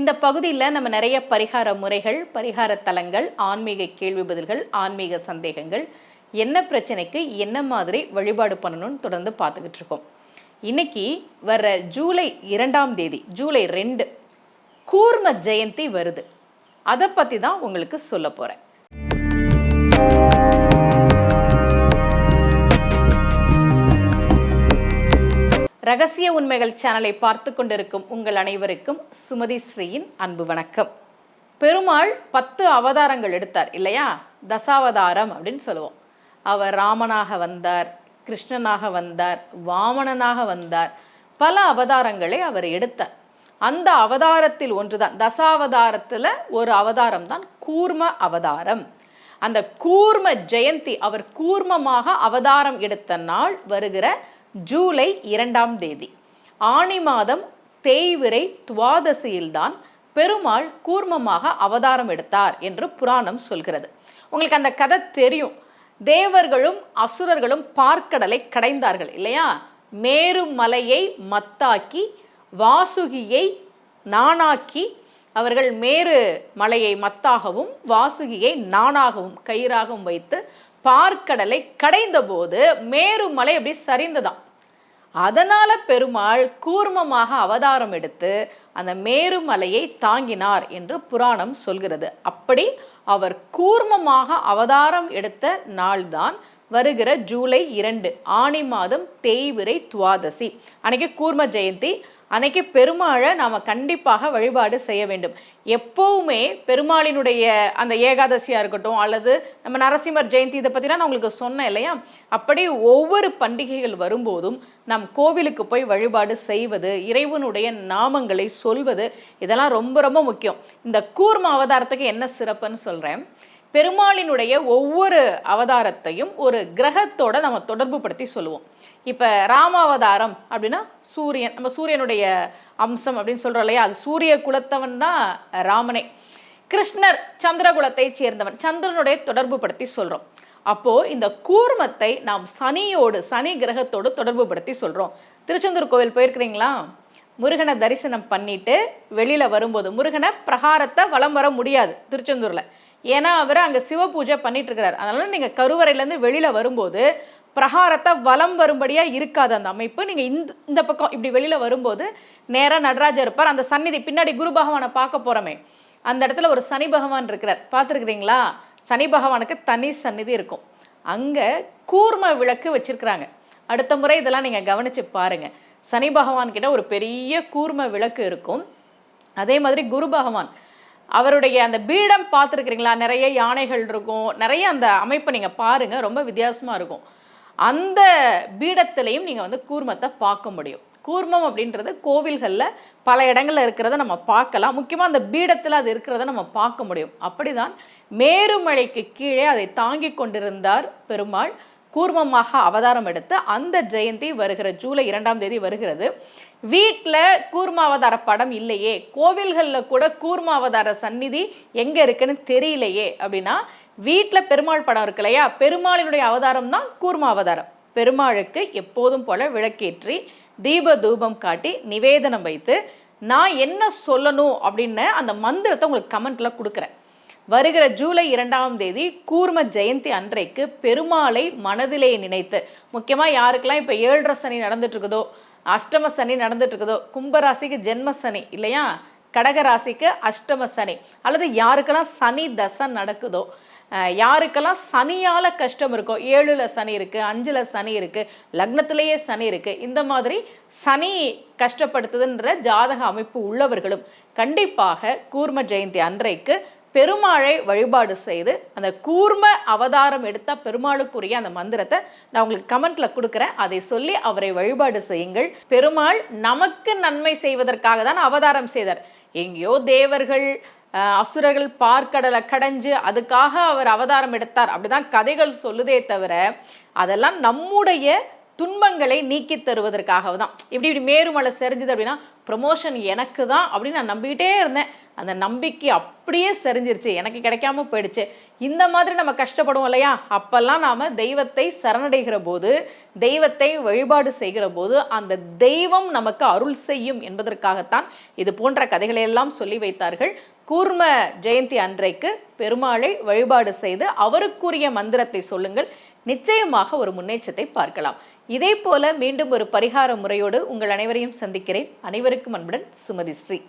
இந்த பகுதியில் நம்ம நிறைய பரிகார முறைகள் பரிகார தலங்கள் ஆன்மீக கேள்வி பதில்கள் ஆன்மீக சந்தேகங்கள் என்ன பிரச்சனைக்கு என்ன மாதிரி வழிபாடு பண்ணணும்னு தொடர்ந்து பார்த்துக்கிட்டு இருக்கோம். இன்னைக்கு வர ஜூலை இரண்டாம் தேதி ஜூலை ரெண்டு கூர்ம ஜெயந்தி வருது. அதை பற்றி தான் உங்களுக்கு சொல்ல போகிறேன் ரகசிய உண்மைகள் சேனலை பார்த்து கொண்டிருக்கும் உங்கள் அனைவருக்கும் சுமதி ஸ்ரீயின் அன்பு வணக்கம். பெருமாள் பத்து அவதாரங்கள் எடுத்தார் இல்லையா? தசாவதாரம் அப்படின்னு சொல்லுவோம். அவர் ராமனாக வந்தார் கிருஷ்ணனாக வந்தார் வாமனனாக வந்தார். பல அவதாரங்களை அவர் எடுத்தார். அந்த அவதாரத்தில் ஒன்றுதான் தசாவதாரத்தில் ஒரு அவதாரம் தான் கூர்ம அவதாரம். அந்த கூர்ம ஜெயந்தி அவர் கூர்மமாக அவதாரம் எடுத்த நாள் வருகிற ஜூலை இரண்டாம் தேதி. ஆணி மாதம் தேய்விரை துவாதசியில்தான் பெருமாள் கூர்மமாக அவதாரம் எடுத்தார் என்று புராணம் சொல்கிறது. உங்களுக்கு அந்த கதை தெரியும். தேவர்களும் அசுரர்களும் பார்க்கடலை கடைந்தார்கள் இல்லையா? மேரு மலையை மத்தாக்கி வாசுகியை நானாக்கி அவர்கள் மேரு மலையை மத்தாகவும் வாசுகியை நானாகவும் கயிறாகவும் வைத்து பார்க்கடலை கடைந்தபோது மேரு மலை அப்படி சரிந்ததாம். அதனால் பெருமாள் கூர்மமாக அவதாரம் எடுத்து அந்த மேருமலையை தாங்கினார் என்று புராணம் சொல்கிறது. அப்படி அவர் கூர்மமாக அவதாரம் எடுத்த நாள்தான் வருகிற ஜூலை இரண்டு ஆணி மாதம் தேய்விரை துவாதசி. அன்னைக்கு கூர்ம ஜெயந்தி அன்னைக்கு பெருமாளை நாம் கண்டிப்பாக வழிபாடு செய்ய வேண்டும். எப்போவுமே பெருமாளினுடைய அந்த ஏகாதசியாக இருக்கட்டும் அல்லது நம்ம நரசிம்மர் ஜெயந்தி இதை பற்றிலாம் நான் உங்களுக்கு சொன்னேன் இல்லையா? அப்படி ஒவ்வொரு பண்டிகைகள் வரும்போதும் நம் கோவிலுக்கு போய் வழிபாடு செய்வது இறைவனுடைய நாமங்களை சொல்வது இதெல்லாம் ரொம்ப ரொம்ப முக்கியம். இந்த கூர்ம அவதாரத்துக்கு என்ன சிறப்புன்னு சொல்கிறேன் பெருமாளினுடைய ஒவ்வொரு அவதாரத்தையும் ஒரு கிரகத்தோட நம்ம தொடர்பு படுத்தி சொல்லுவோம். இப்போ ராம அவதாரம் அப்படின்னா சூரியன் நம்ம சூரியனுடைய அம்சம் அப்படின்னு சொல்கிறோம் இல்லையா? அது சூரிய குலத்தவன் தான் ராமனே. கிருஷ்ணர் சந்திரகுலத்தை சேர்ந்தவன் சந்திரனுடைய தொடர்பு படுத்தி சொல்கிறோம் அப்போது இந்த கூர்மத்தை நாம் சனியோடு சனி கிரகத்தோடு தொடர்பு படுத்தி சொல்கிறோம் திருச்செந்தூர் கோவில் போயிருக்கிறீங்களா? முருகனை தரிசனம் பண்ணிட்டு வெளியில் வரும்போது முருகனை பிரகாரத்தை வலம் வர முடியாது திருச்செந்தூரில். ஏன்னா அவர் அங்கே சிவ பூஜை பண்ணிட்டு இருக்கிறார் அதனால நீங்கள் கருவறையிலேருந்து வெளியில் வரும்போது பிரகாரத்தை வலம் வரும்படியாக இருக்காது அந்த அமைப்பு. நீங்கள் இந்த இந்த பக்கம் இப்படி வெளியில் வரும்போது நேராக நடராஜர் இருப்பார். அந்த சந்நிதி பின்னாடி குரு பகவானை பார்க்க போகிறோமே அந்த இடத்துல ஒரு சனி பகவான் இருக்கிறார். பார்த்துருக்குறீங்களா? சனி பகவானுக்கு தனி சந்நிதி இருக்கும். அங்கே கூர்ம விளக்கு வச்சிருக்கிறாங்க. அடுத்த முறை இதெல்லாம் நீங்கள் கவனித்து பாருங்கள் சனி பகவான்கிட்ட ஒரு பெரிய கூர்ம விளக்கு இருக்கும். அதே மாதிரி குரு பகவான் அவருடைய அந்த பீடம் பார்த்துருக்குறீங்களா? நிறைய யானைகள் இருக்கும். நிறைய அந்த அமைப்பை நீங்கள் பாருங்கள் ரொம்ப வித்தியாசமாக இருக்கும். அந்த பீடத்திலையும் நீங்கள் வந்து கூர்மத்தை பார்க்க முடியும். கூர்மம் அப்படின்றது கோவில்களில் பல இடங்களில் இருக்கிறத நம்ம பார்க்கலாம். முக்கியமாக அந்த பீடத்தில் அது இருக்கிறத நம்ம பார்க்க முடியும். அப்படிதான் மேருமலைக்கு கீழே அதை தாங்கி கொண்டிருந்தார் பெருமாள். கூர்மமாக அவதாரம் எடுத்து அந்த ஜெயந்தி வருகிற ஜூலை இரண்டாம் தேதி வருகிறது. வீட்டில் கூர்ம அவதார படம் இல்லையே. கோவில்களில் கூட கூர்ம அவதார சந்நிதி எங்கே இருக்குன்னு தெரியலையே அப்படின்னா வீட்டில் பெருமாள் படம் இருக்கு இல்லையா? பெருமாளினுடைய அவதாரம் தான் கூர்ம அவதாரம் பெருமாளுக்கு எப்போதும் போல விளக்கேற்றி தீப தூபம் காட்டி நிவேதனம் வைத்து நான் என்ன சொல்லணும் அப்படின்னு அந்த மந்திரத்தை உங்களுக்கு கமெண்ட்டில் கொடுக்குறேன். வருகிற ஜூலை இரண்டாம் தேதி கூர்ம ஜெயந்தி அன்றைக்கு பெருமாளை மனதிலே நினைத்து முக்கியமாக யாருக்கெல்லாம் இப்போ ஏழரை சனி நடந்துட்டு இருக்குதோ அஷ்டம சனி நடந்துட்டு இருக்குதோ கும்பராசிக்கு ஜென்ம சனி இல்லையா? கடக ராசிக்கு அஷ்டம சனி அல்லது யாருக்கெல்லாம் சனி தசை நடக்குதோ யாருக்கெல்லாம் சனியால் கஷ்டம் இருக்கோ ஏழில் சனி இருக்குது அஞ்சில் சனி இருக்குது லக்னத்திலேயே சனி இருக்குது இந்த மாதிரி சனி கஷ்டப்படுத்துதுன்ற ஜாதக அமைப்பு உள்ளவர்களும் கண்டிப்பாக கூர்ம ஜெயந்தி அன்றைக்கு பெருமாளை வழிபாடு செய்து அந்த கூர்ம அவதாரம் எடுத்த பெருமாளுக்குரிய அந்த மந்திரத்தை நான் உங்களுக்கு கமெண்ட்ல கொடுக்குறேன். அதை சொல்லி அவரை வழிபாடு செய்யுங்கள். பெருமாள் நமக்கு நன்மை செய்வதற்காக தான் அவதாரம் செய்தார். எங்கேயோ தேவர்கள் அசுரர்கள் பார்க்கடலை கடைஞ்சு அதுக்காக அவர் அவதாரம் எடுத்தார். அப்படிதான் கதைகள் சொல்லுதே தவிர அதெல்லாம் நம்முடைய துன்பங்களை நீக்கி தருவதற்காக தான் இப்படி இப்படி மேருமலை செறிஞ்சுது அப்படின்னா ப்ரமோஷன் எனக்கு தான் அப்படின்னு நான் நம்பிக்கிட்டே இருந்தேன். அந்த நம்பிக்கை அப்படியே செறிஞ்சிருச்சு. எனக்கு கிடைக்காம போயிடுச்சு. இந்த மாதிரி நம்ம கஷ்டப்படுவோம் இல்லையா? அப்போல்லாம் நாம் தெய்வத்தை சரணடைகிற போது தெய்வத்தை வழிபாடு செய்கிற போது அந்த தெய்வம் நமக்கு அருள் செய்யும் என்பதற்காகத்தான் இது போன்ற கதைகளை எல்லாம் சொல்லி வைத்தார்கள். கூர்ம ஜெயந்தி அன்றைக்கு பெருமாளை வழிபாடு செய்து அவருக்குரிய மந்திரத்தை சொல்லுங்கள். நிச்சயமாக ஒரு முன்னேற்றத்தை பார்க்கலாம். இதே போல மீண்டும் ஒரு பரிகார முறையோடு உங்கள் அனைவரையும் சந்திக்கிறேன். அனைவருக்கும் அன்புடன் சுமதி ஸ்ரீ.